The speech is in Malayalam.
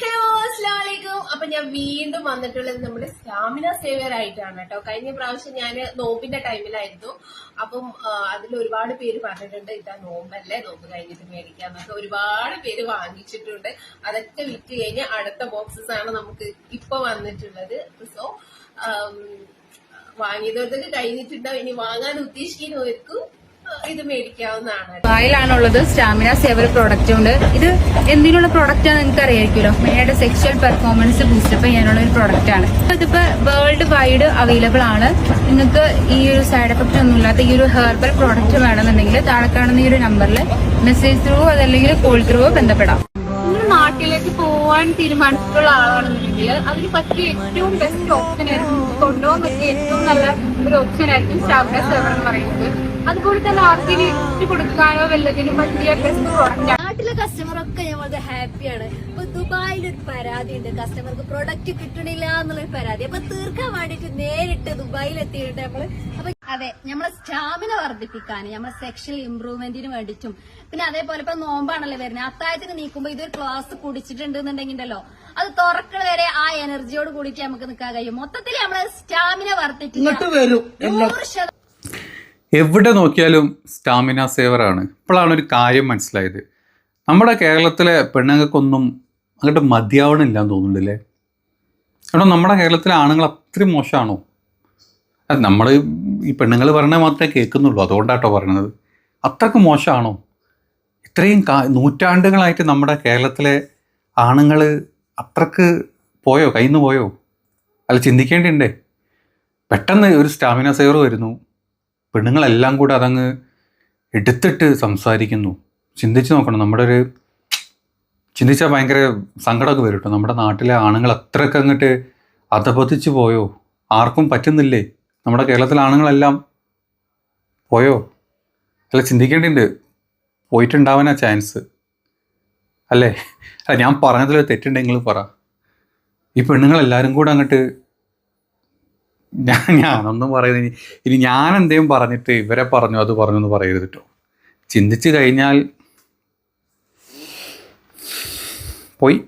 ഹലോ അസ്ലാലേക്കും അപ്പൊ ഞാൻ വീണ്ടും വന്നിട്ടുള്ളത് നമ്മുടെ സ്റ്റാമിന സേവർ ആയിട്ടാണ് കേട്ടോ. കഴിഞ്ഞ പ്രാവശ്യം ഞാൻ നോമ്പിന്റെ ടൈമിലായിരുന്നു. അപ്പം അതിൽ ഒരുപാട് പേര് പറഞ്ഞിട്ടുണ്ട് ഇതാ നോമ്പല്ലേ നോമ്പ് കഴിഞ്ഞിട്ട് മേടിക്കാന്നൊക്കെ ഒരുപാട് പേര് വാങ്ങിച്ചിട്ടുണ്ട്. അതൊക്കെ വിറ്റ് കഴിഞ്ഞ് അടുത്ത ബോക്സസ് ആണ് നമുക്ക് ഇപ്പൊ വന്നിട്ടുള്ളത്. സോ വാങ്ങിയതൊക്കെ കഴിഞ്ഞിട്ടുണ്ടാവും ഇനി വാങ്ങാൻ ഉദ്ദേശിക്കുന്നവർക്കും ഇത് മേടിക്കാവുന്നതാണ്. വായിലാണുള്ളത്. സ്റ്റാമിന സേവർ പ്രോഡക്റ്റ് ഉണ്ട്. ഇത് എന്തിനുള്ള പ്രോഡക്റ്റ് ആണ് നിങ്ങൾക്ക് അറിയായിരിക്കുമല്ലോ മെയിനായിട്ട് സെക്ഷൽ പെർഫോമൻസ് ബൂസ്റ്റപ്പ് ചെയ്യാനുള്ള ഒരു പ്രോഡക്റ്റ് ആണ്. ഇതിപ്പോ വേൾഡ് വൈഡ് അവൈലബിൾ ആണ്. നിങ്ങൾക്ക് ഈ ഒരു സൈഡ് എഫക്റ്റ് ഒന്നും ഇല്ലാത്ത ഈ ഒരു ഹെർബൽ പ്രോഡക്റ്റ് വേണമെന്നുണ്ടെങ്കിൽ താഴെ കാണുന്ന ഈ ഒരു നമ്പറിൽ മെസ്സേജ് ത്രൂ അതല്ലെങ്കിൽ കോൾ ത്രൂവോ ബന്ധപ്പെടാം. നിങ്ങൾ നാട്ടിലേക്ക് പോവാൻ തീരുമാനിച്ചിട്ടുള്ള ആളാണെന്നുണ്ടെങ്കിൽ അതിന് പറ്റിയ ഏറ്റവും ബെസ്റ്റ് ഓപ്ഷൻ ആയിരിക്കും. കൊണ്ടുപോകാൻ പറ്റിയ ഏറ്റവും നല്ല ഒരു ഓപ്ഷൻ ആയിരിക്കും സ്റ്റാമിന സേവർ എന്ന് പറയുന്നത്. അതുപോലെ തന്നെ ആർക്കിന് ഇട്ട് കൊടുക്കാനോ വല്ലതിനും പറ്റിയ ബെസ്റ്റ് പ്രോഡക്റ്റ് നാട്ടിലെ കസ്റ്റമർ ഒക്കെ വളരെ ഹാപ്പിയാണ് ഇപ്പൊ ദുബായിൽ ഒരു പരാതി ഉണ്ട്. കസ്റ്റമർക്ക് പ്രൊഡക്റ്റ് കിട്ടണില്ല എന്നുള്ളൊരു പരാതി. അപ്പൊ തീർക്കാൻ വേണ്ടിട്ട് നേരിട്ട് ദുബായിൽ എത്തിയിട്ട് നമ്മൾ. അപ്പൊ അതെ നമ്മളെ സ്റ്റാമിന വർദ്ധിപ്പിക്കാൻ നമ്മളെ സെക്ഷൽ ഇംപ്രൂവ്മെന്റിന് വേണ്ടിയിട്ടും. പിന്നെ അതേപോലെ ഇപ്പൊ നോമ്പാണല്ലോ വരുന്നത് അത്താഴത്തിന് നീക്കുമ്പോ ഇതൊരു ക്ലാസ് കുടിച്ചിട്ടുണ്ടെന്നുണ്ടെങ്കിലോ അത് തുറക്കണ വരെ ആ എനർജിയോട് കൂടിയിട്ട് നമുക്ക് നിൽക്കാൻ കഴിയും. മൊത്തത്തിൽ നമ്മളെ സ്റ്റാമിന വർദ്ധിപ്പിക്കും. എവിടെ നോക്കിയാലും സ്റ്റാമിന സേവറാണ് ഇപ്പോഴാണ് ഒരു കാര്യം മനസ്സിലായത്. നമ്മുടെ കേരളത്തിലെ പെണ്ണുങ്ങൾക്കൊന്നും അങ്ങോട്ട് മതിയാവണില്ല എന്ന് തോന്നുന്നുണ്ടല്ലേ? കാരണം നമ്മുടെ കേരളത്തിലെ ആണുങ്ങൾ അത്രയും മോശമാണോ? നമ്മൾ ഈ പെണ്ണുങ്ങൾ പറഞ്ഞാൽ മാത്രമേ കേൾക്കുന്നുള്ളൂ. അതുകൊണ്ടാട്ടോ പറയണത്. അത്രയ്ക്ക് മോശമാണോ? ഇത്രയും കാ നൂറ്റാണ്ടുകളായിട്ട് നമ്മുടെ കേരളത്തിലെ ആണുങ്ങൾ അത്രയ്ക്ക് പോയോ? കയ്യിൽ നിന്ന് പോയോ? അല്ല ചിന്തിക്കേണ്ടിണ്ടേ? പെട്ടെന്ന് ഒരു സ്റ്റാമിന സേവർ വരുന്നു. പെണ്ണുങ്ങളെല്ലാം കൂടെ അതങ്ങ് എടുത്തിട്ട് സംസാരിക്കുന്നു. ചിന്തിച്ച് നോക്കണം. നമ്മുടെ ഒരു ചിന്തിച്ചാൽ ഭയങ്കര സങ്കടമൊക്കെ വരും നമ്മുടെ നാട്ടിലെ ആണുങ്ങൾ അത്രയ്ക്ക് അങ്ങോട്ട് അധപതിച്ച് പോയോ? ആർക്കും പറ്റുന്നില്ലേ? നമ്മുടെ കേരളത്തിലെ ആണുങ്ങളെല്ലാം പോയോ? അല്ല ചിന്തിക്കേണ്ടിണ്ട്. പോയിട്ടുണ്ടാവാനാ ചാൻസ്. അല്ലേ? അല്ല ഞാൻ പറഞ്ഞതിൽ തെറ്റുണ്ടെങ്കിൽ പറ. ഈ പെണ്ണുങ്ങളെല്ലാവരും കൂടെ അങ്ങോട്ട് ഞാൻ ഞാനൊന്നും പറയുന്നത് ഇനി ഞാൻ എന്തേലും പറഞ്ഞിട്ട് ഇവരെ പറഞ്ഞു അത് പറഞ്ഞു എന്ന് പറയരുത് കേട്ടോ ചിന്തിച്ച് കഴിഞ്ഞാൽ പോയി.